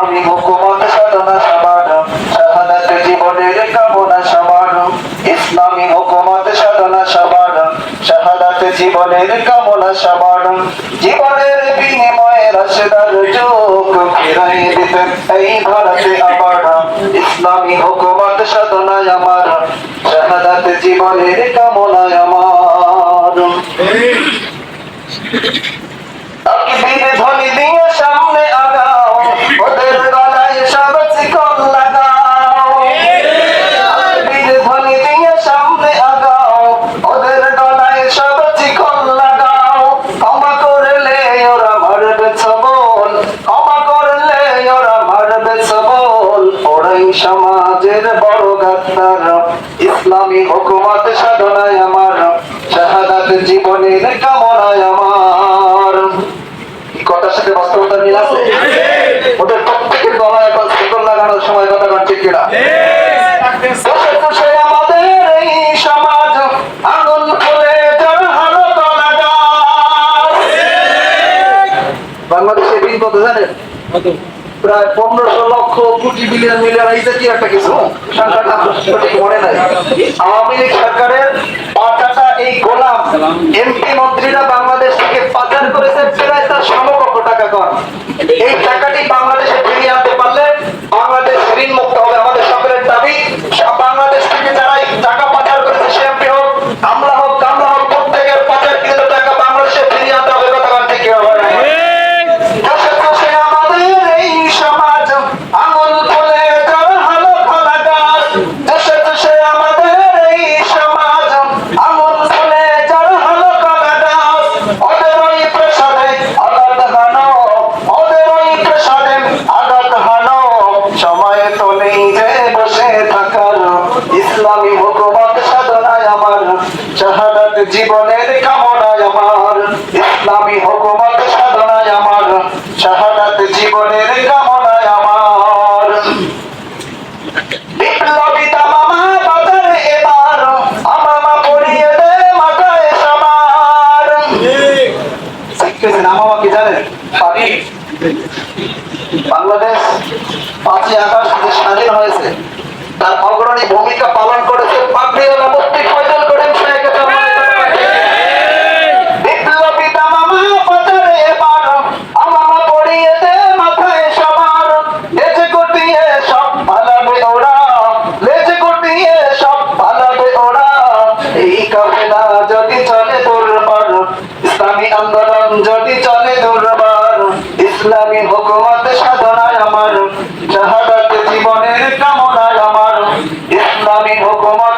আমি হুকুমত সাধনা সবার শাহাদাত জীবনের কামনা সবার ইসলামী হুকুমত সাধনা সবার শাহাদাত জীবনের কামনা সবার জীবনের বিনিময়ে রাশেদার যোগ এই ইসলামী হুকুমত আমার শাহাদাত জীবনের আমার। সমাজের বড় গাদ্দার। ইসলামী হুকুমত সাধনায় আমার। শাহাদাত জীবনের কামনায় আমার। কথার সাথে বাস্তবতা মিল আছে? ওদের প্রত্যেকের গলায় এখন শিকল লাগানোর সময় কথা কন ঠিক কিনা? আমাদের এই সমাজ আগুন খুলে বাংলাদেশে ঋণ কত জানেন? প্রায় পনেরোশো লক্ষ কোটি বিলিয়ন মিলিয়ন এই জাতীয় একটা কিছু সঠিক মনে নাই। আওয়ামী লীগ সরকারের পাটাটা এই গোলাম এমপি মন্ত্রীরা বাংলাদেশ থেকে পাচার করেছে প্রায় তার সমকক্ষ টাকা কর। এই ইসলামী হুকুমত সাধনায় আমার, শাহাদাত জীবনের কামনায় আমার। ইসলামী হুকুমত সাধনায় আমার, শাহাদাত জীবনের কামনায় আমার। বাংলাদেশ পাঁচই আগস্ট স্বাধীন হয়েছে, তার অগ্রণী কাফেলা যদি চলে দুর্বার? ইসলামী আন্দোলন যদি চলে দুর্বার, ইসলামী হুকুমত সাধনায় আমার, শাহাদাত জীবনের কামনায় আমার, ইসলামী হুকুমত